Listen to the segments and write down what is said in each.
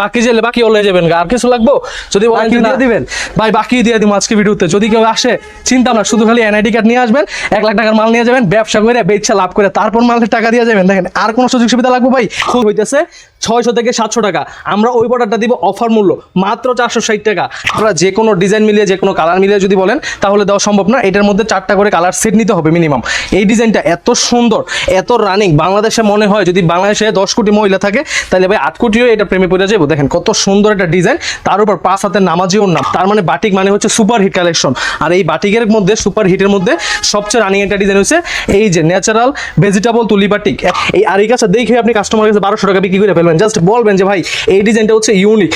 বাকি জেলে বাকি ওলে যাবেন আর কিছু লাগবো? যদি বাকি দিয়ে দিবেন? ভাই বাকি দিয়ে দিব আজকে ভিডিওতে। যদি কেউ আসে চিন্তা না শুধু খালি এনআইডি কার্ড নিয়ে আসবেন এক লাখ টাকার মাল নিয়ে যাবেন ব্যবসা করে বেচা লাভ করে তারপর মালের টাকা দিয়ে যাবেন। দেখেন আর কোনো সুযোগ সুবিধা লাগবে ভাই? খুব হইতেছে। ছয়শো থেকে সাতশো টাকা। আমরা ওই প্রোডাক্টটা দিব অফার মূল্য, মাত্র চারশো ষাট টাকা। আপনারা যে কোনো ডিজাইন মিলিয়ে, যে কোনো কালার মিলিয়ে যদি বলেন, তাহলে দেওয়া সম্ভব না। এটার মধ্যে চারটা করে কালার সেট নিতে হবে মিনিমাম। এই ডিজাইনটা এত সুন্দর, এত রানিং। বাংলাদেশে মনে হয় যদি বাংলাদেশে দশ কোটি মহিলা থাকে, তাহলে ভাই আট কোটিও এটা প্রেমে পড়ে যাব। দেখেন কত সুন্দর একটা ডিজাইন। তার উপর পাঁচ হাতের নামাজিও নাম তার মানে বাটিক মানে হচ্ছে সুপার হিট কালেকশন। আর এই বাটিকের মধ্যে, সুপার হিটের মধ্যে সবচেয়ে রানিং একটা ডিজাইন হচ্ছে এই যে ন্যাচারাল ভেজিটেবল তুলি বাটিক। এই আর এই কাছে দেখে আপনি কাস্টমার কাছে বারোশো টাকা বিক্রি করে ফেলবেন। জাস্ট বলবেন যে ভাই এই ডিজাইনটা হচ্ছে ইউনিক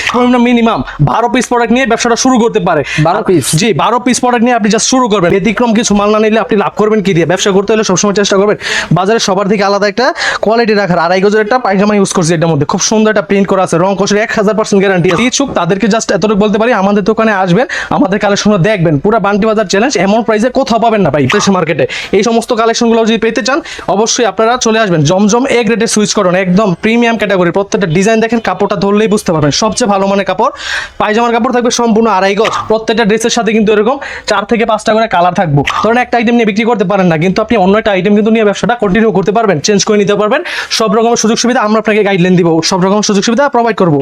মিনিমাম বারো পিস প্রোডাক্ট নিয়ে ব্যবসাটা শুরু করতে পারে। 12 পিস জি বারো পিস প্রোডাক্ট নিয়ে আপনি জাস্ট শুরু করবেন। ব্যতিক্রম কিছু মাল না নিলে আপনি লাভ করবেন কি দিয়ে? ব্যবসা করতে হলে সবসময় চেষ্টা করবেন বাজারে সবার থেকে আলাদা একটা কোয়ালিটি রাখার। আড়াই গজের একটা পায়জামা ইউজ করছি এটার মধ্যে। খুব সুন্দর একটা প্রিন্ট করা আছে। রং কষের এক হাজার পার্সেন্ট গ্যারান্টি আছে। ইচ্ছুক তাদেরকে জাস্ট এতটুকু বলতে পারি আমাদের দোকানে আসবেন আমাদের কালেকশন দেখবেন। পুরো বান্টি বাজার চ্যালেঞ্জ এমন প্রাইসে কোথাও পাবেন না ভাই দেশে মার্কেটে এই সমস্ত কালেকশনগুলো যদি পেতে চান অবশ্যই আপনারা চলে আসবেন। জমজম এ গ্রেডের সুইচ করুন। একদম প্রিমিয়াম ক্যাটাগরি প্রত্যেকটা ডিজাইন দেখেন, কাপড়টা ধরলেই বুঝতে পারবেন। সবচেয়ে ভালো মানের কাপড়, পায়জামার কাপড় থাকবে সম্পূর্ণ আড়াই গজ। প্রত্যেকটা ড্রেসের সাথে কিন্তু এরকম চার থেকে পাঁচটা করে কালার থাকব। ধরেন একটা আইটেম নিয়ে বিক্রি করতে পারেন না, কিন্তু আপনি অন্য একটা আইটেম কিন্তু নিয়ে ব্যবসাটা কন্টিনিউ করতে পারবেন চেঞ্জ করে নিতে পারবেন। সব রকমের সুযোগ সুবিধা আমরা আপনাকে গাইডলাইন দিব, সব রকম সুযোগ সুবিধা প্রোভাইড করব।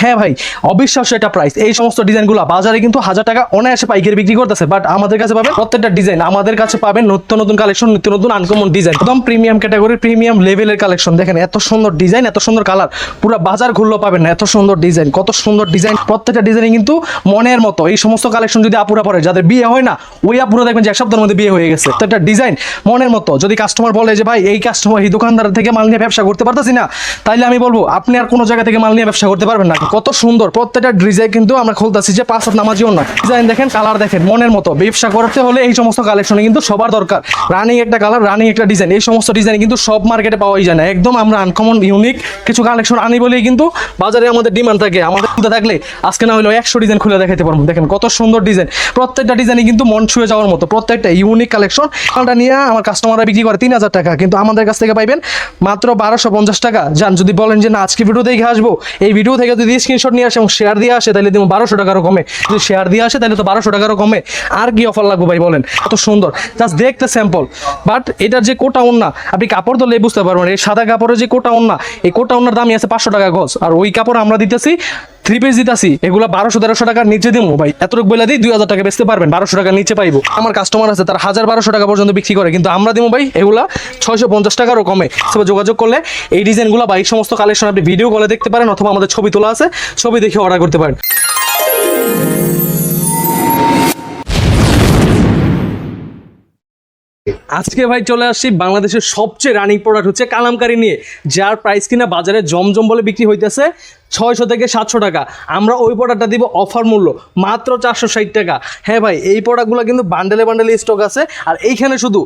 হ্যাঁ ভাই, অবিশ্বাস্য একটা প্রাইস এই সমস্ত ডিজাইনগুলো বাজারে কিন্তু হাজার টাকা অনায়াসে পাইকারি বিক্রি করতেছে বাট আমাদের কাছে পাবেন প্রত্যেকটা ডিজাইন আমাদের কাছে পাবেন নতুন নতুন কালেকশন নিত্য নতুন আনকমন ডিজাইন একদম প্রিমিয়াম ক্যাটাগরি প্রিমিয়াম লেভেলের কালেকশন দেখেন, এত সুন্দর ডিজাইন এত সুন্দর কালার পুরো বাজার ঘুরলেও পাবেন না। এত সুন্দর ডিজাইন কত সুন্দর ডিজাইন প্রত্যেকটা ডিজাইন কিন্তু মনের মতো। এই সমস্ত কালেকশন যদি আপুরা পরে, যাদের বিয়ে হয় না, ওই আপুরা দেখবেন যে এক সপ্তাহের মধ্যে বিয়ে হয়ে গেছে। তো একটা ডিজাইন মনের মতো। যদি কাস্টমার বলে যে, ভাই, এই কাস্টমার এই দোকানদার থেকে মাল নিয়ে ব্যবসা করতে পারতেছি না, তাইলে আমি বলব, আপনি আর কোনো জায়গা থেকে মাল নিয়ে ব্যবসা করতে পারবেন না। কত সুন্দর। প্রত্যেকটা ডিজাইন কিন্তু আমরা খুলতেছি যে, পাঁচ হাত নামাজিও না ডিজাইন দেখেন কালার দেখেন, মনের মতো। ব্যবসা করতে হলে এই সমস্ত কালেকশনে কিন্তু সবার দরকার। রানিং একটা কালার রানিং একটা ডিজাইন এই সমস্ত ডিজাইন কিন্তু সব মার্কেটে পাওয়াই যায় না। একদম আমরা আনকমন ইউনিক কিছু কালেকশন আনি বলেই কিন্তু বাজারে আমাদের ডিমান্ড থাকে। আমাদের খুলতে থাকলে আজকে না হলেও একশো ডিজাইন খুলে দেখাতে পারব। দেখেন কত সুন্দর ডিজাইন প্রত্যেকটা ডিজাইনই কিন্তু মন ছুঁয়ে যাওয়ার মতো। প্রত্যেকটা ইউনিক কালেকশন মালটা নিয়ে আমার কাস্টমাররা বিক্রি করে তিন হাজার টাকা। কিন্তু আমাদের কাছ থেকে পাইবেন মাত্র বারোশো পঞ্চাশ টাকা। যান, যদি বলেন যে, না, আজকে ভিডিও দেখে আসব। এই ভিডিও থেকে যদি স্ক্রিনশট নিয়ে আসে এবং শেয়ার দিয়ে আসে, তাহলে দেবো বারোশো টাকারও কমে। যদি শেয়ার দিয়ে আসে, তাহলে তো বারোশো টাকারও কমে। আর কি অফার লাগবে ভাই, বলেন? কত সুন্দর। জাস্ট দেখতে স্যাম্পল বাট এটার যে কোটা ওন্না আপনি কাপড় ধরলে বুঝতে পারবেন। এই সাদা কাপড়ের যে কোটা ওন্না এই কোটা ওন্নার দামই আছে পাঁচশো টাকা গজ। আর ওই কাপড় আমরা দিতেছি থ্রি পিস দিতেছি। এগুলো বারোশো, তেরোশো টাকার নিচে দিব ভাই, এতটুকু বলে দিই, দুই হাজার টাকা বেচতে পারবেন। বারোশো টাকার নিচে পাইবো। আমার কাস্টমার আছে, তার হাজার বারোশো টাকা পর্যন্ত বিক্রি করে। কিন্তু আমরা দিব ভাই, এগুলা ছয়শো পঞ্চাশ টাকারও কমে। তবে যোগাযোগ করলে এই ডিজাইনগুলো বা এই সমস্ত কালেকশন আপনি ভিডিও কলে দেখতে পারেন, অথবা আমাদের ছবি তোলা আছে, ছবি দেখে অর্ডার করতে পারেন। আজকে ভাই চলে আসছি বাংলাদেশের সবচেয়ে রানিং প্রোডাক্ট হচ্ছে কালামকারি নিয়ে, যার প্রাইস কিনা বাজারে জমজম বলে বিক্রি হইতেছে ছয়শো থেকে সাতশো টাকা। আমরা ওই প্রোডাক্টটা দিব অফার মূল্য, মাত্র চারশো ষাট টাকা। হ্যাঁ ভাই, এই প্রোডাক্টগুলো কিন্তু বান্ডেলে বান্ডেলে স্টক আছে, আর এইখানে শুধু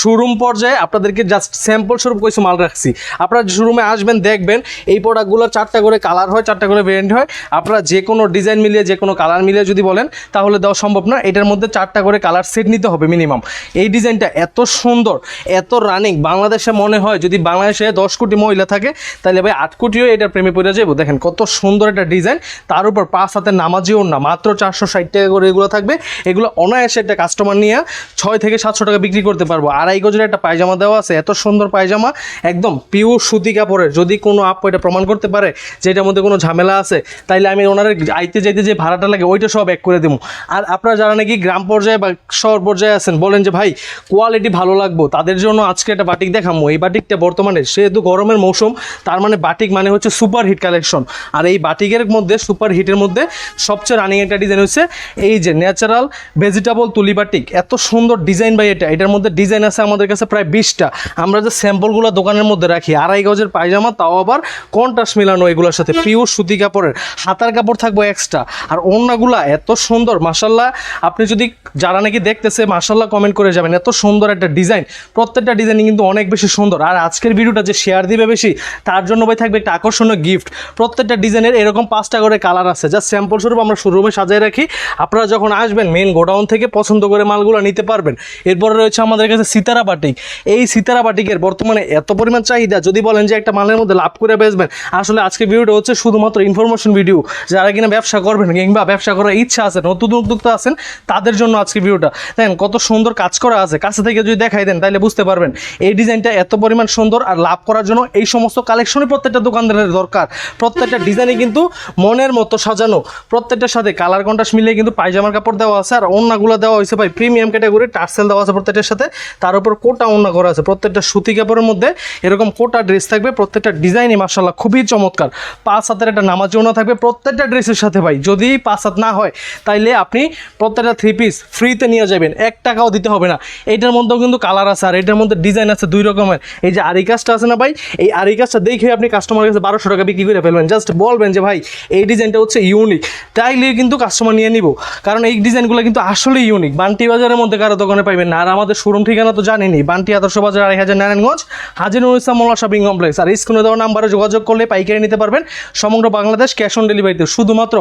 শোরুম পর্যায়ে আপনাদেরকে জাস্ট স্যাম্পল স্বরূপ কিছু মাল রাখছি। আপনারা শোরুমে আসবেন, দেখবেন, এই প্রোডাক্টগুলো চারটা করে কালার হয়, চারটা করে ভেরিয়েন্ট হয়। আপনারা যে কোনো ডিজাইন মিলিয়ে, যে কোনো কালার মিলিয়ে যদি বলেন, তাহলে দেওয়া সম্ভব না। এটার মধ্যে চারটা করে কালার সেট নিতে হবে মিনিমাম এই ডিজাইনটা এত সুন্দর, এত রানিং বাংলাদেশে মনে হয় যদি বাংলাদেশে দশ কোটি মহিলা থাকে, তাহলে ভাই আট কোটিও এটার প্রেমে পড়ে যাব দেখেন কত সুন্দর একটা ডিজাইন তার উপর পাঁচ হাতে নামাজিও না মাত্র চারশো ষাট টাকা করে এগুলো থাকবে। এগুলো অনায়াসে একটা কাস্টমার নিয়ে ছয় থেকে সাতশো টাকা বিক্রি করতে পারব। আড়াই গজের একটা পায়জামা দেওয়া আছে, এত সুন্দর পায়জামা, একদম পিওর সুতি কাপড়ের। যদি কোনো আপ এটা প্রমাণ করতে পারে যে এটার মধ্যে কোনো ঝামেলা আছে, তাইলে আমি ওনার আইতে যাইতে যে ভাড়াটা লাগে, ওইটা সব এক করে দেবো আর আপনারা যারা নাকি গ্রাম পর্যায়ে বা শহর পর্যায়ে আছেন, বলেন যে, ভাই কোয়ালিটি ভালো লাগবো, তাদের জন্য আজকে একটা বাটিক দেখামো। এই বাটিকটা বর্তমানে সেহেতু গরমের মৌসুম, তার মানে বাটিক মানে হচ্ছে সুপার হিট কালেকশন আর এই বাটিকের মধ্যে সুপার হিটের মধ্যে সবচেয়ে রানিং একটা ডিজাইন হচ্ছে এই যে ন্যাচারাল ভেজিটেবল তুলি বাটিক এত সুন্দর ডিজাইন ভাই এটা, এটার মধ্যে ডিজাইন আছে আমাদের কাছে প্রায় বিশটা। আমরা যে স্যাম্পলগুলো দোকানের মধ্যে রাখি, আড়াই গজের পায়জামা, তাও আবার কন্ট্রাস্ট মিলানো এগুলোর সাথে পিওর সুতি কাপড়ের। হাতার কাপড় থাকবে এক্সট্রা আর অন্যগুলা এত সুন্দর মাসাল্লাহ আপনি যদি যারা নাকি দেখতেছে মাসাল্লাহ কমেন্ট করে যাবেন, এত সুন্দর একটা ডিজাইন প্রত্যেকটা ডিজাইন কিন্তু অনেক বেশি সুন্দর। আর আজকের ভিডিওটা যে শেয়ার দিবে বেশি, তার জন্য ভাই থাকবে একটা আকর্ষণীয় গিফট প্রত্যেকটা ডিজাইনের এরকম পাঁচটা করে কালার আছে। যা স্যাম্পল স্বরূপ আমরা শোরুমে সাজিয়ে রাখি। আপনারা যখন আসবেন মেন গোডাউন থেকে পছন্দ করে মালগুলো নিতে পারবেন। এরপরে রয়েছে আমাদের কাছে সিতারা বাটিক। এই সিতারা বাটিকের বর্তমানে এত পরিমাণ চাহিদা, যদি বলেন যে একটা মালের মধ্যে লাভ করে বেচবেন, আসলে আজকে ভিডিওটা হচ্ছে শুধুমাত্র ইনফরমেশন ভিডিও যারা কিনা ব্যবসা করবেন কিংবা ব্যবসা করার ইচ্ছা আছে, নতুন উদ্যোক্তা আছেন, তাদের জন্য আজকে ভিডিওটা। দেখেন, কত সুন্দর কাজ করা আছে। কাছে থেকে যদি দেখাই দেন তাহলে বুঝতে পারবেন, এই ডিজাইনটা এত পরিমাণ সুন্দর আর লাভ করার জন্য এই সমস্ত কালেকশনই প্রত্যেকটা দোকানদারের দরকার। প্রত্যেকটা ডিজাইনে কিন্তু মনের মতো সাজানো। প্রত্যেকটার সাথে কালার কন্ট্রাস্ট মিলিয়ে কিন্তু পায়জামার কাপড় দেওয়া আছে, আর অন্যগুলো দেওয়া হয়েছে ভাই প্রিমিয়াম ক্যাটাগরি টার্সেল দেওয়া আছে প্রত্যেকটার সাথে। তার উপর কোটা অন্য করা আছে। প্রত্যেকটা সুতি কাপড়ের মধ্যে এরকম কোটা ড্রেস থাকবে, প্রত্যেকটা ডিজাইনই মার্শাল্লাহ খুবই চমৎকার। পাঁচ হাতের একটা নামাজ ওনা থাকবে প্রত্যেকটা ড্রেসের সাথে ভাই, যদি পাঁচ হাত না হয়, তাইলে আপনি প্রত্যেকটা থ্রি পিস ফ্রিতে নিয়ে যাবেন, এক টাকাও দিতে হবে না। এইটার মধ্যেও কিন্তু কালার আছে আর এটার মধ্যে ডিজাইন আছে দুই রকমের। এই যে আরি কাজটা আছে না ভাই, এই আরি কাজটা দেখে আপনি কাস্টমারের কাছে বারোশো টাকা বিক্রি করে ফেলবেন। জাস্ট বলবেন যে ভাই, এই ডিজাইনটা হচ্ছে ইউনিক তাইলে কিন্তু কাস্টমার নিয়ে নিব। কারণ এই ডিজাইনগুলো কিন্তু আসলে ইউনিক বান্টি বাজারের মধ্যে কারও দোকানে পাইবেন না। আর আমাদের শোরুম ঠিকানা তো জানেনি। বান্টি আদর্শ বাজার আড়াই হাজার নারায়ণগঞ্জ হাজির ইসলাম মোল্লা শপিং কমপ্লেক্স। আর স্ক্রিনে দেওয়া নাম্বারে যোগাযোগ করলে পাইকারি নিতে পারবেন। সমগ্র বাংলাদেশ ক্যাশ অন ডেলিভারিতে শুধুমাত্র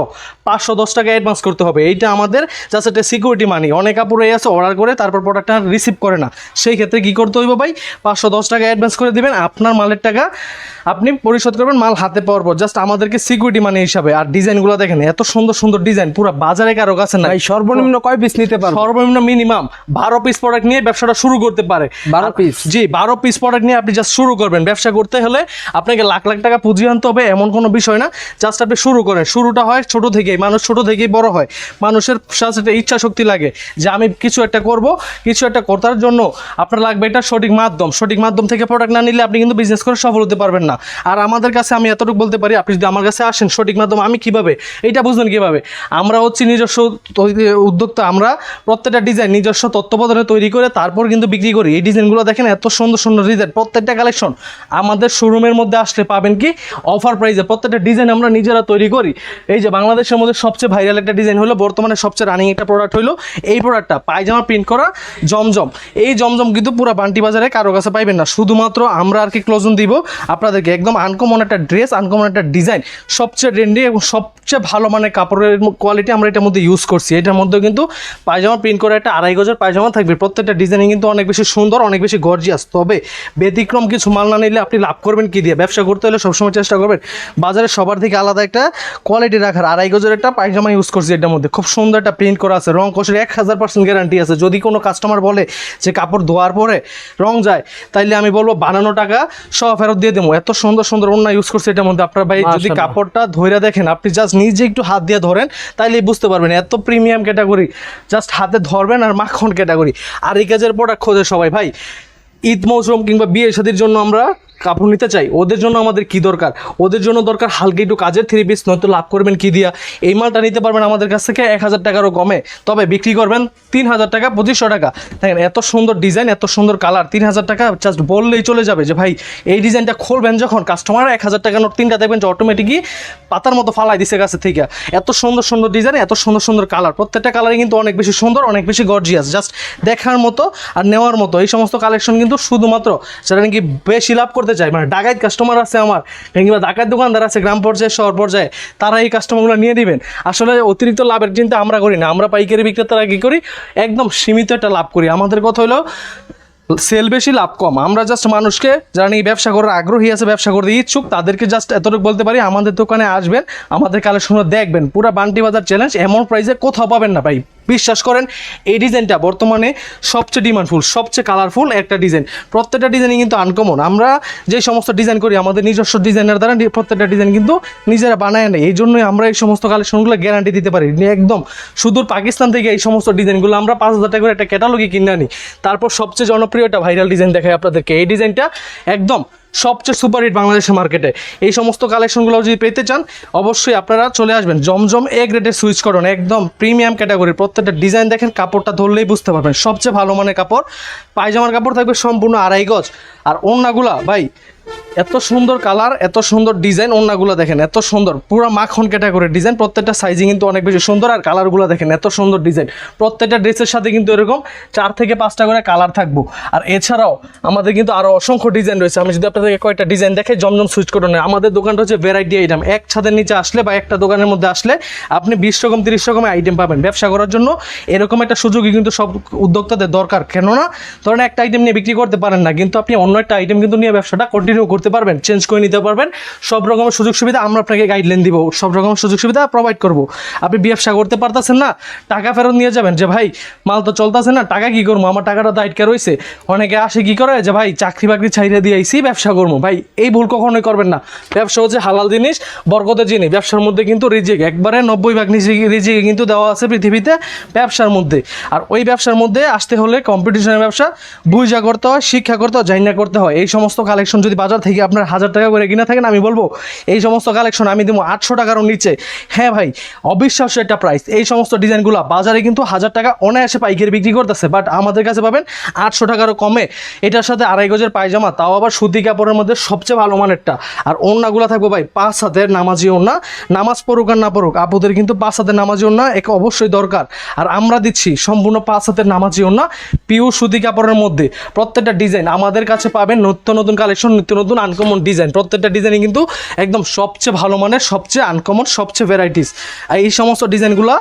পাঁচশো দশ টাকা অ্যাডভান্স করতে হবে। এইটা আমাদের জাস্ট একটা সিকিউরিটি মানি অনেক কাপড় এই আছে অর্ডার করে তারপর প্রোডাক্টটা রিসিভ করে না। সেই ক্ষেত্রে কী করতে হইব ভাই? পাঁচশো দশ টাকা অ্যাডভান্স করে দিবেন। আপনার মালের টাকা আপনি পরিশোধ করবেন মাল হাতে পাওয়ার পর। জাস্ট আমাদেরকে সিকিউরিটি মানি হিসাবে। আর ডিজাইনগুলো দেখেন এত সুন্দর সুন্দর ডিজাইন পুরো বাজারে কারও কাছে না সর্বনিম্ন কয় পিস নিতে পারব? সর্বনিম্ন মিনিমাম বারো পিস প্রোডাক্ট নিয়ে ব্যবসাটা শুরু করতে পারে। বারো পিস জি বারো পিস প্রোডাক্ট নিয়ে আপনি জাস্ট শুরু করবেন। ব্যবসা করতে হলে আপনাকে লাখ লাখ টাকা পুঁজি আনতে হবে এমন কোনো বিষয় না। জাস্ট আপনি শুরু করেন। শুরুটা হয় ছোট থেকেই মানুষ ছোট থেকেই বড় হয়। মানুষের সাথে একটা ইচ্ছা শক্তি লাগে যে আমি কিছু একটা করব কিছু একটা করার জন্য আপনার লাগবে এটা সঠিক মাধ্যম। সঠিক মাধ্যম থেকে প্রোডাক্ট না নিলে আপনি কিন্তু বিজনেস করে সফল হতে পারবেন না। আর আমাদের কাছে আমি এতটুকু বলতে পারি আপনি যদি আমার কাছে আসেন সঠিক মাধ্যম আমি কীভাবে এইটা বুঝবেন কীভাবে? আমরা হচ্ছে নিজস্ব উদ্যোক্তা আমরা প্রত্যেকটা ডিজাইন নিজস্ব তত্ত্বাবধানে তৈরি করে তারপর কিন্তু বিক্রি করি, এই ডিজাইনগুলো দেখেন এত সুন্দর সুন্দর ডিজাইন প্রত্যেকটা কালেকশন আমাদের শোরুমের মধ্যে আসলে পাবেন কি? অফার প্রাইসে প্রত্যেকটা ডিজাইন আমরা নিজেরা তৈরি করি। এই যে বাংলাদেশের মধ্যে সবচেয়ে ভাইরাল একটা ডিজাইন হলো, বর্তমানে সবচেয়ে রানিং একটা প্রোডাক্ট হলো এই প্রোডাক্টটা পায়জামা প্রিন্ট করা জমজম। এই জমজম কিন্তু পুরো বান্টি বাজারে কারও কাছে পাইবেন না। শুধুমাত্র আমরা আর কি ক্লোজন দিব। আপনাদেরকে একদম আনকমন একটা ড্রেস আনকমন একটা ডিজাইন সবচেয়ে ট্রেন্ডি এবং সবচেয়ে ভালো মানের কাপড়ের কোয়ালিটি আমরা এটার মধ্যে ইউজ করছি। এটার মধ্যে কিন্তু পায়জামা প্রিন্ট করা একটা আড়াই গজের পায়জামা থাকবে। প্রত্যেকটা ডিজাইনিং কিন্তু অনেক বেশি সুন্দর অনেক বেশি গর্জিয়াস তবে ব্যতিক্রম কিছু মাল না নিলে আপনি লাভ করবেন কি দিয়ে? ব্যবসা করতে হলে সবসময় চেষ্টা করবেন বাজারে সবার থেকে আলাদা একটা কোয়ালিটি রাখার। আড়াই গজের একটা পায়জামা ইউজ করছি এটার মধ্যে। খুব সুন্দর একটা প্রিন্ট করা আছে। রং কষের এক হাজার পার্সেন্ট গ্যারান্টি আছে। যদি কোনো কাস্টমার বলে যে কাপড় ধোয়ার পরে রং যায় তাইলে আমি বলব বানানো টাকা সব ফেরত দিয়ে দেবো। এত সুন্দর সুন্দর অন্য ইউজ করছে এটার মধ্যে। আপনার ভাই যদি কাপড়টা ধরে দেখেন আপনি জাস্ট নিজে একটু হাত দিয়ে ধরেন তাইলে বুঝতে পারবেন। এত প্রিমিয়াম ক্যাটাগরি জাস্ট হাতে ধরবেন আর মাখন ক্যাটাগরি আর এই কাজের প্রোডাক্ট খোঁজে সবাই। ভাই ঈদ মৌসুম কিংবা বিয়ে শাদির জন্য আমরা কাপড় নিতে চাই, ওদের জন্য আমাদের কি দরকার? ওদের জন্য দরকার হালকা একটু কাজের থ্রি পিস নয়তো লাভ করবেন কি দিয়া? এই মালটা নিতে পারবেন আমাদের কাছ থেকে এক হাজার টাকারও কমে। তবে বিক্রি করবেন তিন হাজার টাকা, পঁচিশশো টাকা। দেখেন, এত সুন্দর ডিজাইন এত সুন্দর কালার তিন হাজার টাকা জাস্ট বললেই চলে যাবে যে, ভাই, এই ডিজাইনটা খুলবেন যখন কাস্টমার এক হাজার টাকা নোট তিনটা দেখবেন যে অটোমেটিকই পাতার মতো ফালাই দিছে কাছে থেকে। এত সুন্দর সুন্দর ডিজাইন এত সুন্দর সুন্দর কালার প্রত্যেকটা কালারই কিন্তু অনেক বেশি সুন্দর, অনেক বেশি গর্জিয়াস জাস্ট দেখার মতো আর নেওয়ার মতো। এই সমস্ত কালেকশন কিন্তু শুধুমাত্র যারা নাকি বেশি লাভ করতে চায় মানে ডাকাত কাস্টমার আছে আমার, কিংবা ডাকাত দোকানদার আছে, গ্রাম পর্যায়ে, শহর পর্যায়ে, তারা এই কাস্টমারগুলো নিয়ে দিবেন। আসলে অতিরিক্ত লাভের চিন্তা আমরা করি না। আমরা পাইকারি বিক্রেতারা কী করি? একদম সীমিত একটা লাভ করি। আমাদের কথা হলো সেল বেশি, লাভ কম। আমরা জাস্ট মানুষকে যারা নিয়ে ব্যবসা করার আগ্রহী আছে, ব্যবসা করতে ইচ্ছুক, তাদেরকে জাস্ট এতটুকু বলতে পারি, আমাদের দোকানে আসবেন, আমাদের কালেকশনও দেখবেন। পুরো বান্টি বাজার চ্যালেঞ্জ এমন প্রাইসে কোথাও পাবেন না ভাই। বিশ্বাস করেন, এই ডিজাইনটা বর্তমানে সবচেয়ে ডিমান্ডফুল, সবচেয়ে কালারফুল একটা ডিজাইন। প্রত্যেকটা ডিজাইনই কিন্তু আনকমন আমরা যে সমস্ত ডিজাইন করি, আমাদের নিজস্ব ডিজাইনের দ্বারা প্রত্যেকটা ডিজাইন কিন্তু নিজেরা বানায় নেই এই জন্যই আমরা এই সমস্ত কালেকশনগুলো গ্যারান্টি দিতে পারি। একদম সুদূর পাকিস্তান থেকে এই সমস্ত ডিজাইনগুলো আমরা পাঁচ হাজার টাকা করে একটা ক্যাটালগে কিনে আনি। তারপর সবচেয়ে জনপ্রিয় একটা ভাইরাল ডিজাইন দেখাই আপনাদেরকে। এই ডিজাইনটা একদম সবচেয়ে সুপারহিট বাংলাদেশের মার্কেটে এই সমস্ত কালেকশনগুলো যদি পেতে চান, অবশ্যই আপনারা চলে আসবেন জমজম এ গ্রেডের সুইচ করুন একদম প্রিমিয়াম ক্যাটাগরি প্রত্যেকটা ডিজাইন দেখেন, কাপড়টা ধরলেই বুঝতে পারবেন। সবচেয়ে ভালো মানের কাপড়, পায়জামার কাপড় থাকবে সম্পূর্ণ আড়াই গজ। আর অন্যগুলা ভাই এত সুন্দর কালার, এত সুন্দর ডিজাইন ওনাগুলো দেখেন, এত সুন্দর। পুরো মাখন ক্যাটাগরি ডিজাইন, প্রত্যেকটা সাইজিং কিন্তু অনেক বেশি সুন্দর, আর কালারগুলো দেখেন, এত সুন্দর ডিজাইন। প্রত্যেকটা ড্রেসের সাথে কিন্তু এরকম চার থেকে পাঁচটা করে কালার থাকব। আর এছাড়াও আমাদের কিন্তু আরও অসংখ্য ডিজাইন রয়েছে। আমি যদি আপনাদেরকে কয়েকটা ডিজাইন দেখে জমজম সুইচ করে নেই আমাদের দোকানটা হচ্ছে ভ্যারাইটি আইটেম এক ছাদের নিচে আসলে বা একটা দোকানের মধ্যে আসলে আপনি বিশ রকম, তিরিশ রকমের আইটেম পাবেন ব্যবসা করার জন্য। এরকম একটা সুযোগই কিন্তু সব উদ্যোক্তাদের দরকার। কেননা ধরেন একটা আইটেম নিয়ে বিক্রি করতে পারেন না, কিন্তু আপনি অন্য একটা আইটেম কিন্তু নিয়ে ব্যবসাটা কন্টিনিউ করতে পারবেন চেঞ্জ করে নিতে পারবেন। সব রকমের সুযোগ সুবিধা আমরা আপনাকে গাইডলাইন দিব। সব রকমের সুযোগ সুবিধা প্রোভাইড করব। আপনি ব্যবসা করতে পারতেছেন না, টাকা ফেরত নিয়ে যাবেন যে, ভাই, মাল তো চলতেছে না, টাকা কি করব? আমার টাকাটা তো আটকে রয়েছে। অনেকে আসে কি করে যে, ভাই, চাকরি বাকরি ছাইড়ে দিয়ে আইসি ব্যবসা করব। ভাই, এই ভুল কখনোই করবেন না। ব্যবসা হচ্ছে হালাল জিনিস, বরকতের জিনিস। ব্যবসার মধ্যে কিন্তু রিজিক, একবারে নব্বই ভাগ রিজিক কিন্তু দেওয়া আছে পৃথিবীতে ব্যবসার মধ্যে। আর ওই ব্যবসার মধ্যে আসতে হলে কম্পিটিশনের ব্যবসা, বুঝা করতে হয়, শিক্ষা করতে হয়, জাইনা করতে হয়। এই সমস্ত কালেকশন যদি বাজার থেকে আপনার হাজার টাকা করে কিনা থাকেন আমি বলব, এই সমস্ত কালেকশন আমি দেবো আটশো টাকারও নিচে। হ্যাঁ ভাই, অবিশ্বাস্য একটা প্রাইস এই সমস্ত ডিজাইনগুলো বাজারে কিন্তু হাজার টাকা অনায়াসে পাইকারি বিক্রি করতেছে বাট আমাদের কাছে পাবেন আটশো টাকারও কমে। এটার সাথে আড়াই গজের পায়জামা, তাও আবার সুতি কাপড়ের মধ্যে সবচেয়ে ভালো মানেরটা। আর ওড়নাগুলো থাকব ভাই, পাঁচ হাতের নামাজি ওড়না। নামাজ পড়ুক আর না পড়ুক, আপুদের কিন্তু পাঁচ হাতের নামাজি ওড়না একে অবশ্যই দরকার। আর আমরা দিচ্ছি সম্পূর্ণ পাঁচ হাতের নামাজি ওড়না পিওর সুতি কাপড়ের মধ্যে। প্রত্যেকটা ডিজাইন আমাদের কাছে পাবেন নিত্য নতুন কালেকশন নিত্য নতুন আনকমন ডিজাইন প্রত্যেকটা ডিজাইনই কিন্তু একদম সবচেয়ে ভালো মানের, সবচেয়ে আনকমন সবচেয়ে ভ্যারাইটিস আর এই সমস্ত ডিজাইনগুলো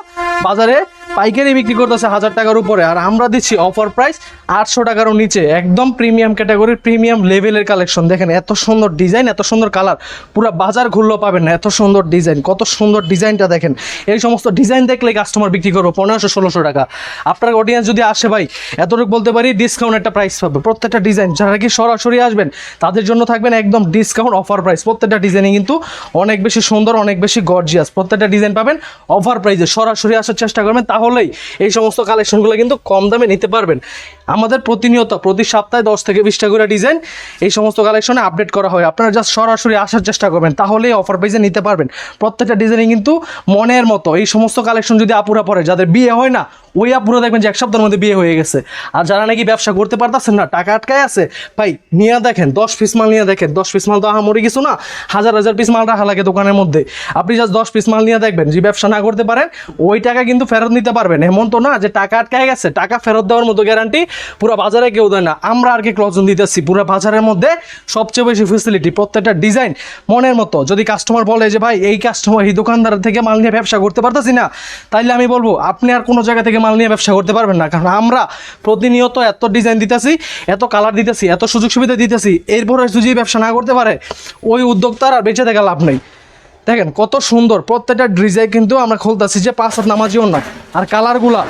বাজারে পাইকারি বিক্রি করতেছে হাজার টাকার উপরে। আর আমরা দিচ্ছি অফার প্রাইস আটশো টাকারও নিচে। একদম প্রিমিয়াম ক্যাটাগরির প্রিমিয়াম লেভেলের কালেকশন দেখেন, এত সুন্দর ডিজাইন এত সুন্দর কালার পুরো বাজার ঘুরলেও পাবেন না, এত সুন্দর ডিজাইন কত সুন্দর ডিজাইনটা দেখেন। এই সমস্ত ডিজাইন দেখলে কাস্টমার বিক্রি করব পনেরোশো, ষোলোশো টাকা। আপনার অডিয়েন্স যদি আসে ভাই, এতটুকু বলতে পারি ডিসকাউন্ট একটা প্রাইস পাবে। প্রত্যেকটা ডিজাইন যারা কি সরাসরি আসবেন, তাদের জন্য থাকবেন একদম ডিসকাউন্ট অফার প্রাইস প্রত্যেকটা ডিজাইনে কিন্তু অনেক বেশি সুন্দর, অনেক বেশি গর্জিয়াস প্রত্যেকটা ডিজাইন পাবেন অফার প্রাইসে সরাসরি আসার চেষ্টা করবেন তাহলেই এই সমস্ত কালেকশনগুলো কিন্তু কম দামে নিতে পারবেন। আমাদের প্রতিনিয়ত, প্রতি সপ্তাহে দশ থেকে বিশটা করে ডিজাইন এই সমস্ত কালেকশনে আপডেট করা হয়। আপনারা জাস্ট সরাসরি আসার চেষ্টা করবেন, তাহলেই অফার প্রাইসে নিতে পারবেন। প্রত্যেকটা ডিজাইনই কিন্তু মনের মতো। এই সমস্ত কালেকশন যদি আপুরা পরে, যাদের বিয়ে হয় না, ওই আপুরা দেখবেন যে এক সপ্তাহের মধ্যে বিয়ে হয়ে গেছে। আর যারা নাকি ব্যবসা করতে পারতেছেন না, টাকা আটকায় আছে, ভাই, নিয়ে দেখেন, দশ পিস মাল নিয়ে দেখেন। দশ পিস মাল তো আহামরি কিছু না, হাজার হাজার পিস মাল রাখা লাগে দোকানের মধ্যে। আপনি জাস্ট দশ পিস মাল নিয়ে দেখবেন, যে ব্যবসা না করতে পারেন, ওই টাকা কিন্তু ফেরত নিতে পারবেন। এমন তো না যে টাকা আটকায় গেছে, টাকা ফেরত দেওয়ার মতো গ্যারান্টি পুরো বাজারে কেউ দেয় না। আমরা আর কি ক্লজন দিতেছি। পুরো বাজারের মধ্যে সবচেয়ে বেশি ফেসিলিটি প্রত্যেকটা ডিজাইন মনের মতো। যদি কাস্টমার বলে যে, ভাই, এই কাস্টমার এই দোকানদার থেকে মাল নিয়ে ব্যবসা করতে পারতেছি না, তাইলে আমি বলব, আপনি আর কোনো জায়গা থেকে মাল নিয়ে ব্যবসা করতে পারবেন না। কারণ আমরা প্রতিনিয়ত এত ডিজাইন দিতেছি, এত কালার দিতেছি, এত সুযোগ সুবিধা দিতেছি, এরপরে যদি ব্যবসা না করতে পারে, ওই উদ্যোক্তার আর বেঁচে থাকা লাভ নেই। দেখেন, কত সুন্দর। প্রত্যেকটা ডিজাইন কিন্তু আমরা খুলতেছি যে পাঁচ হাত নামাজিও না আর কালারগুলা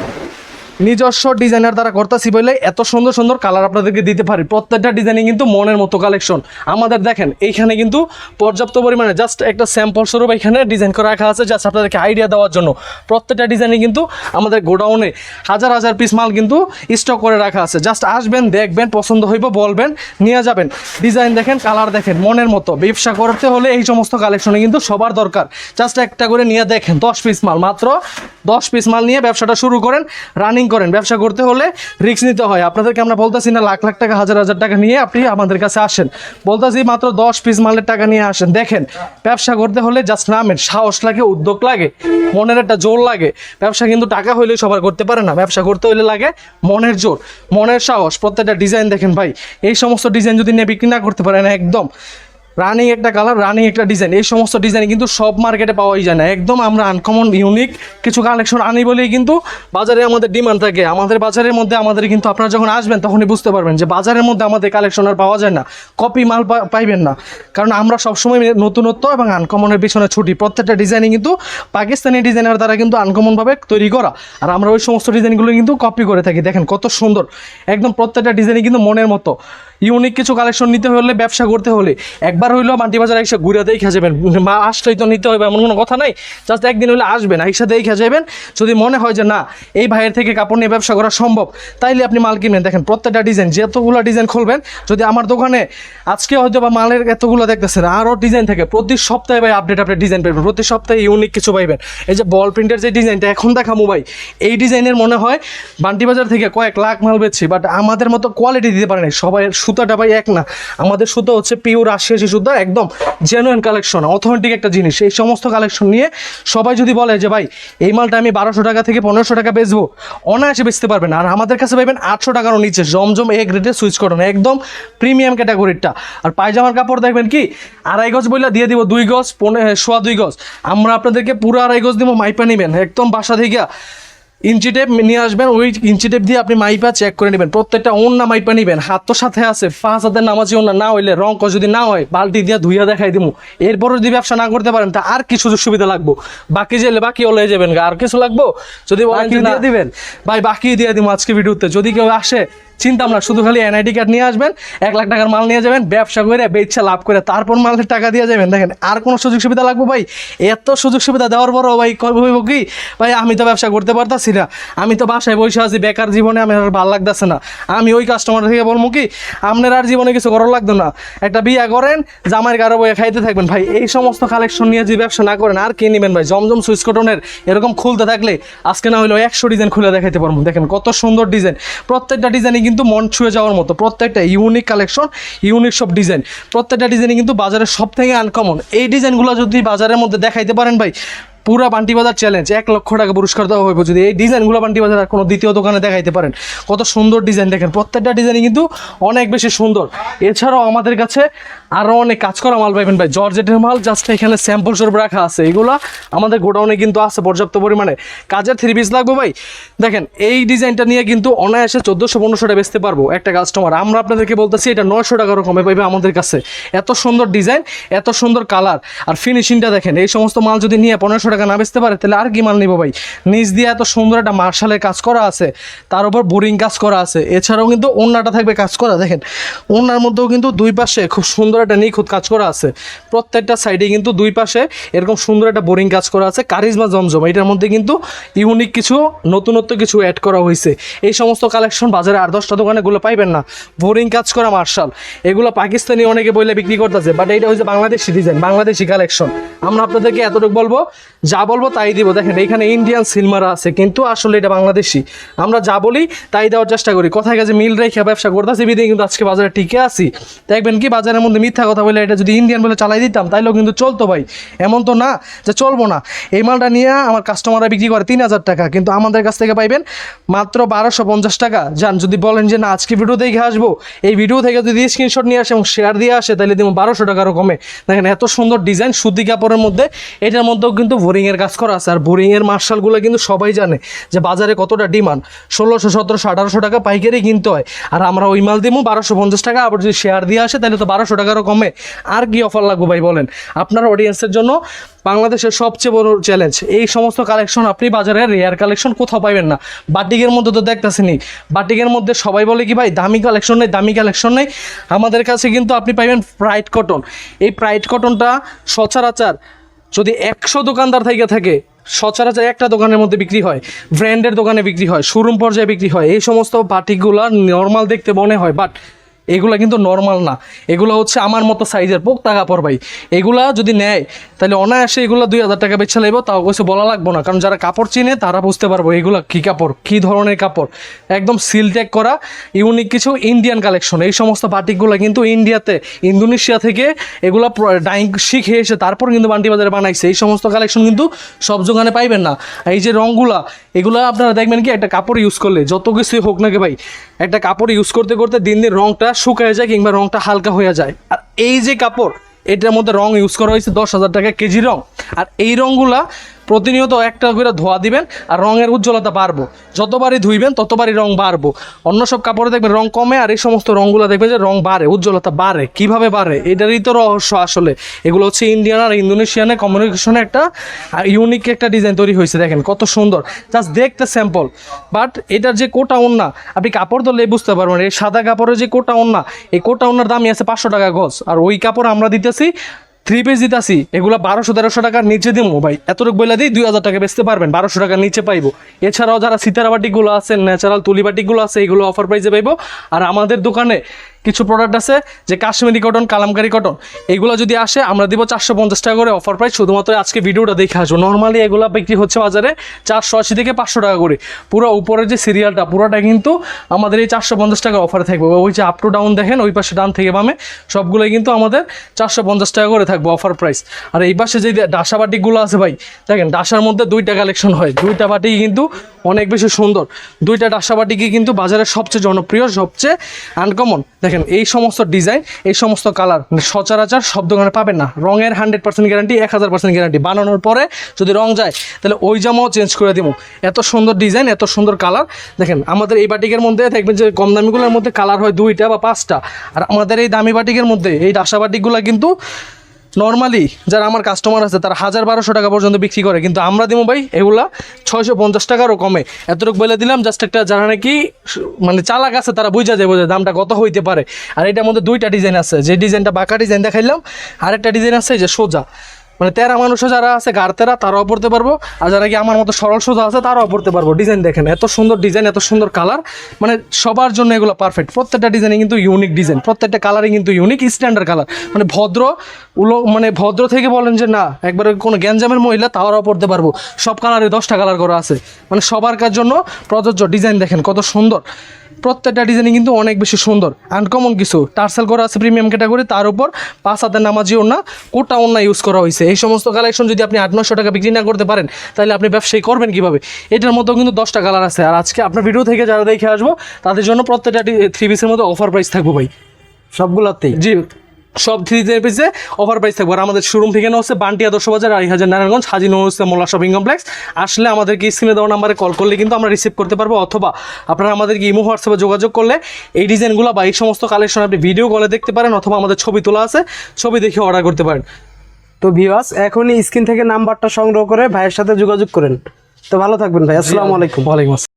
নিজস্ব ডিজাইনার দ্বারা করতেছি বলে এত সুন্দর সুন্দর কালার আপনাদেরকে দিতে পারি। প্রত্যেকটা ডিজাইনিং কিন্তু মনের মতো কালেকশন আমাদের দেখেন, এইখানে কিন্তু পর্যাপ্ত পরিমাণে জাস্ট একটা স্যাম্পল স্বরূপ এখানে ডিজাইন করে রাখা আছে জাস্ট আপনাদেরকে আইডিয়া দেওয়ার জন্য। প্রত্যেকটা ডিজাইনিং কিন্তু আমাদের গোডাউনে হাজার হাজার পিস মাল কিন্তু স্টক করে রাখা আছে। জাস্ট আসবেন, দেখবেন, পছন্দ হইব, বলবেন, নিয়ে যাবেন। ডিজাইন দেখেন কালার দেখেন, মনের মতো। ব্যবসা করতে হলে এই সমস্ত কালেকশনে কিন্তু সবার দরকার। জাস্ট একটা করে নিয়ে দেখেন, দশ পিস মাল। মাত্র দশ পিস মাল নিয়ে ব্যবসাটা শুরু করেন। রানিং করেন, ব্যবসা করতে হলে রিস্ক নিতে হয়। আপনাদেরকে আমরা বলতেছি না, লাখ লাখ টাকা, হাজার হাজার টাকা নিয়ে আপনি আমাদের কাছে আসেন। বলতেছি মাত্র দশ পিস মালের টাকা নিয়ে আসেন। দেখেন, ব্যবসা করতে হলে জাস্ট নামেন, সাহস লাগে, উদ্যোগ লাগে, মনের একটা জোর লাগে। ব্যবসা কিন্তু টাকা হইলে সবার করতে পারে না। ব্যবসা করতে হলে লাগে মনের জোর, মনের সাহস। প্রত্যেকটা ডিজাইন দেখেন ভাই, এই সমস্ত ডিজাইন যদি নিয়ে বিক্রি না করতে পারেন, একদম রানিং একটা কালার রানিং একটা ডিজাইন এই সমস্ত ডিজাইন কিন্তু সব মার্কেটে পাওয়াই যায় না। একদম আমরা আনকমন ইউনিক কিছু কালেকশন আনি বলেই কিন্তু বাজারে আমাদের ডিমান্ড থাকে। আমাদের বাজারের মধ্যে আমাদের কিন্তু আপনারা যখন আসবেন, তখনই বুঝতে পারবেন যে বাজারের মধ্যে আমাদের কালেকশন আর পাওয়া যায় না। কপি মাল পাইবেন না। কারণ আমরা সবসময় নতুনত্ব এবং আনকমনের পিছনে ছুটি। প্রত্যেকটা ডিজাইনই কিন্তু পাকিস্তানি ডিজাইনার দ্বারা কিন্তু আনকমনভাবে তৈরি করা। আর আমরা ওই সমস্ত ডিজাইনগুলো কিন্তু কপি করে থাকি। দেখেন কত সুন্দর। একদম প্রত্যেকটা ডিজাইনই কিন্তু মনের মতো। ইউনিক কিছু কালেকশন নিতে হলে, ব্যবসা করতে হলে। একবার একবার হইল মান্টি বাজার এসে ঘুরে দেখে যাবেন। মা আসলেই তো নিতে হবে, এমন কোনো কথা নাই। জাস্ট একদিন হইলে আসবেন এসে দেখে যাবেন। যদি মনে হয় যে না, এই ভাইয়ের থেকে কাপড় নিয়ে ব্যবসা করা সম্ভব, তাইলে আপনি মাল কিনবেন। দেখেন, প্রত্যেকটা ডিজাইন যতগুলো ডিজাইন খুলবেন, যদি আমার দোকানে আজকে হয়তো বা মালের এতগুলো দেখতেছেন আরও ডিজাইন থাকে, প্রতি সপ্তাহে ভাই আপডেট আপডেট ডিজাইন পাবেন প্রতি সপ্তাহে ইউনিক কিছু পাইবেন। এই যে বল প্রিন্টের যে ডিজাইনটা এখন দেখামো ভাই, এই ডিজাইনের মনে হয় বান্টি বাজার থেকে কয়েক লাখ মাল বেচছি বাট আমাদের মতো কোয়ালিটি দিতে পারে না সবাই সুতাটা ভাই এক না। আমাদের সুতো হচ্ছে পিওর আশি আশি সুতা, একদম জেনুইন কালেকশন অথেন্টিক একটা জিনিস। এই সমস্ত কালেকশন নিয়ে সবাই যদি বলে যে, ভাই, এই মালটা আমি বারোশো টাকা থেকে পনেরোশো টাকা বেচবো, অনায়াসে বেচতে পারবেন আর আমাদের কাছে পাইবেন আটশো টাকারও নিচে, জমজম এ গ্রেডে সুইচ করুন একদম প্রিমিয়াম ক্যাটাগরিটা আর পায়জামার কাপড় দেখবেন কি, আড়াই গজ বইলা দিয়ে দিব দুই গজ, পনে, সোয়া দুই গজ। আমরা আপনাদেরকে পুরো আড়াই গজ দিব, মাইপা নেবেন, একদম বাসা থেকে। ইঞ্চি টেপ নিয়ে আসবেন ওই ইঞ্চি টেপ দিয়ে আপনি মাইপা চেক করে নেবেন। প্রত্যেকটা অন্য মাইপা নেবেন। হাত তো সাথে আছে পাঁচ হাতের নামাজি অন্য না হইলে রং যদি না হয় বালতি দিয়ে ধুইয়া দেখাই দিব এরপরও যদি ব্যবসা না করতে পারেন তা আর কি সুযোগ সুবিধা লাগবো? বাকি যে বাকি ওলে যাবেন আর কিছু লাগবো? যদি দিবেন? ভাই বাকি দিয়ে দিব আজকে ভিডিওতে। যদি কেউ আসে চিন্তা না শুধু খালি এনআইডি কার্ড নিয়ে আসবেন, এক লাখ টাকার মাল নিয়ে যাবেন, ব্যবসা করে বেচা লাভ করে, তারপর মালের টাকা দিয়ে যাবেন। দেখেন, আর কোনো সুযোগ সুবিধা লাগবে ভাই? এত সুযোগ সুবিধা দেওয়ার পরও ভাই হইব কি? ভাই, আমি তো ব্যবসা করতে পারতাছি না। আমি তো বাসায় বসে আছি, বেকার জীবনে আমার আর ভালো লাগতেছে না। আমি ওই কাস্টমার থেকে বলব কি, আপনার আর জীবনে কিছু করার লাগতো না। একটা বিয়া করেন জামাইয়ের গারো বইয়ে খাইতে থাকবেন। ভাই, এই সমস্ত কালেকশন নিয়ে যদি ব্যবসা না করেন, আর কি নেবেন ভাই? জমজম সুইচ কটনের এরকম খুলতে থাকলে আজকে না হলেও একশো ডিজাইন খুলে দেখাইতে পারব। দেখেন, কত সুন্দর ডিজাইন প্রত্যেকটা ডিজাইনই কিন্তু মন ছুঁয়ে যাওয়ার মতো। প্রত্যেকটা ইউনিক কালেকশন ইউনিক সব ডিজাইন প্রত্যেকটা ডিজাইনই কিন্তু বাজারের সব থেকে আনকমন এই ডিজাইনগুলো যদি বাজারের মধ্যে দেখাইতে পারেন ভাই পুরা বান্টি বাজার চ্যালেঞ্জ এক লক্ষ টাকা পুরস্কার দেওয়া হবে যদি এই ডিজাইনগুলো বান্টি বাজার আর কোনো দ্বিতীয় দোকানে দেখাইতে পারেন, কত সুন্দর ডিজাইন দেখেন। প্রত্যেকটা ডিজাইনই কিন্তু অনেক বেশি সুন্দর। এছাড়াও আমাদের কাছে আরও অনেক কাজ করা মাল পাইবেন ভাই। জর্জেটের মাল জাস্ট এখানে স্যাম্পল স্বরূপ রাখা আছে। এগুলো আমাদের গোডাউনে কিন্তু আছে পর্যাপ্ত পরিমাণে। কাজের থ্রি পিস লাগবে ভাই। দেখেন, এই ডিজাইনটা নিয়ে কিন্তু অনায়াসে চোদ্দোশো পনেরোশোটা বেচতে পারব একটা কাস্টমার আমরা আপনাদেরকে বলতেছি, এটা নয়শো টাকারও কমে পাইবে আমাদের কাছে। এত সুন্দর ডিজাইন এত সুন্দর কালার আর ফিনিশিংটা দেখেন, এই সমস্ত মাল যদি নিয়ে পনেরোশো টাকা না বেচতে পারে, তাহলে আর কি মাল নিবো ভাই? নিচ দিয়ে এত সুন্দর একটা মার্শালের কাজ করা আছে, তার উপর বোরিং কাজ করা আছে, এছাড়াও কিন্তু ওন্নাটা থাকবে কাজ করা, দেখেন। ওন্নার মধ্যেও কিন্তু দুই পাশে খুব সুন্দর একটা নিখুঁত কাজ করা আছে। প্রত্যেকটা সাইডে কিন্তু দুই পাশে এরকম সুন্দর একটা বোরিং কাজ করা আছে, কারিজমা জমজম, এটার মধ্যে কিন্তু ইউনিক কিছু নতুনত্ব কিছু অ্যাড করা হয়েছে এই সমস্ত কালেকশন বাজারে আর দশটা দোকানে এগুলো পাইবেন না। বোরিং কাজ করা মার্শাল। এগুলো পাকিস্তানি অনেকে বইলে বিক্রি করতেছে বাট এটা হচ্ছে বাংলাদেশি ডিজাইন বাংলাদেশি কালেকশন আমরা আপনাদেরকে এতটুকু বলব যা বলব তাই দিব। দেখেন, এখানে ইন্ডিয়ান সিলমারা আছে, কিন্তু আসলে এটা বাংলাদেশি। আমরা যা বলি তাই দেওয়ার চেষ্টা করি। কোথায় গেছে মিল রেখে ব্যবসা করতেছি, বিদিয়ে কিন্তু আজকে বাজারে টিকে আছি। দেখবেন কি, বাজারের মধ্যে মিথ্যা কথা বলে এটা যদি ইন্ডিয়ান বলে চালাই দিতাম, তাইলেও কিন্তু চলতো ভাই। এমন তো না যে চলবো না। এই মালটা নিয়ে আমার কাস্টমাররা বিক্রি করে তিন হাজার টাকা, কিন্তু আমাদের কাছ থেকে পাইবেন মাত্র বারোশো পঞ্চাশ টাকা। যান, যদি বলেন যে না, আজকে ভিডিও দেখে আসব, এই ভিডিও থেকে যদি স্ক্রিনশট নিয়ে আসে এবং শেয়ার দিয়ে আসে তাহলে দিব বারোশো টাকারও কমে। দেখেন, এত সুন্দর ডিজাইন সুতি কাপড়ের মধ্যে, এটার মধ্যেও কিন্তু বোরিংয়ের কাজ করা আছে। আর বোরিং বোরিংয়ের মার্শালগুলো কিন্তু সবাই জানে যে বাজারে কতটা ডিমান্ড। ষোলোশো, সতেরোশো, আঠারোশো টাকা পাইকারি কিনতে হয়। আর আমরা ওই মাল দিব বারোশো পঞ্চাশ টাকা, আবার যদি শেয়ার দিয়ে আসে তাহলে তো বারোশো টাকারও কমে। আর কি অফার লাগবে ভাই বলেন? আপনার অডিয়েন্সের জন্য বাংলাদেশের সবচেয়ে বড় চ্যালেঞ্জ এই সমস্ত কালেকশন আপনি বাজারে রেয়ার কালেকশন কোথাও পাবেন না। বাটিকের মধ্যে তো দেখতেছেনি বাটিকের মধ্যে সবাই বলে কি ভাই, দামি কালেকশন নেই, দামি কালেকশন নেই। আমাদের কাছে কিন্তু আপনি পাইবেন প্রাইড কটন এই প্রাইড কটনটা সচরাচর যদি একশো দোকানদার থেকে থাকে, সচরাচর একটা দোকানের মধ্যে বিক্রি হয়, ব্র্যান্ডের দোকানে বিক্রি হয়, শোরুম পর্যায়ে বিক্রি হয়, এই সমস্ত বাটিকগুলো নর্মাল দেখতে মনে হয় বাট এগুলা কিন্তু নর্মাল না। এগুলো হচ্ছে আমার মতো সাইজের পোক পোক্তা কাপড় ভাই। এগুলা যদি নেয়, তাহলে অনায়াসে এগুলো দুই হাজার টাকা বেছে লাগবে তাও কিছু বলা লাগবো না। কারণ যারা কাপড় চিনে, তারা বুঝতে পারব এগুলো কী কাপড়, কী ধরনের কাপড়। একদম সিল ট্যাগ করা ইউনিক কিছু ইন্ডিয়ান কালেকশন এই সমস্ত বাটিকগুলো কিন্তু ইন্ডিয়াতে ইন্দোনেশিয়া থেকে এগুলো ডাইং শিখে এসে তারপর কিন্তু বান্টি বাজারে বানাইছে। এই সমস্ত কালেকশন কিন্তু সব দোকানে পাইবেন না। এই যে রঙগুলা এগুলো আপনারা দেখবেন কি, একটা কাপড় ইউজ করলে, যত কিছুই হোক নাকি ভাই একটা কাপড় ইউজ করতে করতে দিন দিন রঙটা শুকায় যায় কিংবা রঙটা হালকা হয়ে যায়। আর এই যে কাপড়, এটার মধ্যে রং ইউজ করা হয়েছে দশ হাজার টাকা কেজি রং। আর এই রঙগুলা প্রতিনিয়ত একটা করে ধোয়া দিবেন আর রঙের উজ্জ্বলতা বাড়বো। যতবারই ধুইবেন, ততবারই রং বাড়বো। অন্য সব কাপড়ে দেখবেন রং কমে আর এই সমস্ত রঙগুলো দেখবেন যে রং বাড়ে, উজ্জ্বলতা বাড়ে। কীভাবে বাড়ে? এটারই তো রহস্য আসলে। এগুলো হচ্ছে ইন্ডিয়ান আর ইন্দোনেশিয়ানের কমিউনিকেশনে একটা ইউনিক একটা ডিজাইন তৈরি হয়েছে। দেখেন কত সুন্দর। জাস্ট দেখতে স্যাম্পল বাট এটার যে কোটা ওন্না আপনি কাপড় ধরলে বুঝতে পারবেন, এই সাদা কাপড়ের যে কোটা ওন্না এই কোটা ওন্নার দামই আছে পাঁচশো টাকা গজ। আর ওই কাপড় আমরা দিতেছি থ্রি পিস আসি এগুলো বারোশো, তেরোশো টাকার নিচে দিব ভাই। এতটুকু বইলা দিই দুই হাজার টাকা বেচতে পারবেন, বারোশো টাকার নিচে পাইবো। এছাড়াও যারা সিতারা বাটিকগুলো আছে ন্যাচারাল তুলি বাটিকগুলো আছে, এগুলো অফার প্রাইসে পাইবো। আর আমাদের দোকানে কিছু প্রোডাক্ট আছে যে কাশ্মীরি কটন কালামকারি কটন এগুলো যদি আসে আমরা দিব চারশো পঞ্চাশ টাকা করে অফার প্রাইস শুধুমাত্র আজকে ভিডিওটা দেখে আসব। নর্মালি এগুলো বিক্রি হচ্ছে বাজারে চারশো আশি থেকে পাঁচশো টাকা করে। পুরো উপরের যে সিরিয়ালটা পুরোটা কিন্তু আমাদের এই চারশো পঞ্চাশ টাকা অফার থাকবে। ওই যে আপ টু ডাউন দেখেন, ওই পাশে ডান থেকে বামে, সবগুলোই কিন্তু আমাদের চারশো পঞ্চাশ টাকা করে থাকবে অফার প্রাইস আর এই পাশে যে ডাসা বাটিকগুলো আছে ভাই, দেখেন, ডাসার মধ্যে দুইটা কালেকশন হয়। দুইটা বাটি কিন্তু অনেক বেশি সুন্দর। দুইটা ডাসা বাটিকে কিন্তু বাজারের সবচেয়ে জনপ্রিয়, সবচেয়ে আনকমন দেখেন, এই সমস্ত ডিজাইন এই সমস্ত কালার সচরাচর সব দোকানে পাবেন না। রঙের হান্ড্রেড পার্সেন্ট গ্যারান্টি এক হাজার পার্সেন্ট গ্যারান্টি বানানোর পরে যদি রং যায়, তাহলে ওই জামাও চেঞ্জ করে দিব। এত সুন্দর ডিজাইন এত সুন্দর কালার দেখেন, আমাদের এই বাটিকের মধ্যে দেখবেন যে কম দামিগুলোর মধ্যে কালার হয় দুইটা বা পাঁচটা। আর আমাদের এই দামি বাটিকের মধ্যে এই ডাসা বাটিকগুলো কিন্তু নর্মালি যারা আমার কাস্টমার আছে, তারা হাজার বারোশো টাকা পর্যন্ত বিক্রি করে। কিন্তু আমরা দিব ভাই, এগুলা ছয়শো পঞ্চাশ টাকারও কমে। এতটুকু বলে দিলাম জাস্ট একটা যারা নাকি মানে চালাক আছে, তারা বুঝা যায়, বোঝা দামটা কত হইতে পারে। আর এটার মধ্যে দুইটা ডিজাইন আছে। যে ডিজাইনটা বাঁকা ডিজাইন দেখাইলাম, আরেকটা ডিজাইন আছে যে সোজা। মানে তেরা মানুষও যারা আছে, গার তেরা, তারাও পড়তে পারব। আর যারা কি আমার মতো সরল সোজা আছে, তারাও পড়তে পারব। ডিজাইন দেখেন, এত সুন্দর ডিজাইন এত সুন্দর কালার মানে সবার জন্য এগুলো পারফেক্ট প্রত্যেকটা ডিজাইনে কিন্তু ইউনিক ডিজাইন প্রত্যেকটা কালারই কিন্তু ইউনিক স্ট্যান্ডার্ড কালার মানে ভদ্র, উলো মানে ভদ্র থেকে বলেন যে, না, একবারে কোনো গ্যাঞ্জামের মহিলা, তারাও পড়তে পারব। সব কালারে দশটা কালার করা আছে। মানে সবার কার জন্য প্রযোজ্য। ডিজাইন দেখেন, কত সুন্দর। প্রত্যেকটা ডিজাইনই কিন্তু অনেক বেশি সুন্দর আনকমন কিছু। টার্সেল করা আছে প্রিমিয়াম ক্যাটাগরি তার উপর পাঁচ হাতের নামাজি ওনা কোটা ওনা ইউজ করা হয়েছে। এই সমস্ত কালেকশন যদি আপনি আট নশো টাকা বিক্রি না করতে পারেন তাহলে আপনি ব্যবসায়ী করবেন কীভাবে? এটার মতো কিন্তু দশটা কালার আছে। আর আজকে আপনার ভিডিও থেকে যারা দেখে আসব তাদের জন্য প্রত্যেকটা থ্রি পিসের মধ্যে অফার প্রাইস থাকব ভাই। সবগুলোতেই? জি। সব থ্রি পিসে অফার প্রাইস থাকবে। আর আমাদের শোরুম ঠিকানা হচ্ছে বান্টি আদর্শ বাজার আড়াই হাজার নারায়ণগঞ্জ হাজি নমস্তে মোল্লা শপিং কমপ্লেক্স। আসলে আমাদেরকে স্ক্রিনে দেওয়া নাম্বারে কল করলে কিন্তু আমরা রিসিভ করতে পারব অথবা আপনারা আমাদেরকে ইমো হোয়াটসঅ্যাপে যোগাযোগ করলে এই ডিজাইনগুলো বা এই সমস্ত কালেকশন আপনি ভিডিও কলে দেখতে পারেন অথবা আমাদের ছবি তোলা আছে ছবি দেখে অর্ডার করতে পারেন। তো ভিউয়ার্স এখনই স্ক্রিন থেকে নাম্বারটা সংগ্রহ করে ভাইয়ের সাথে যোগাযোগ করেন। তো ভালো থাকবেন ভাই আসসালামু আলাইকুম। ওয়ালাইকুম আসসালাম।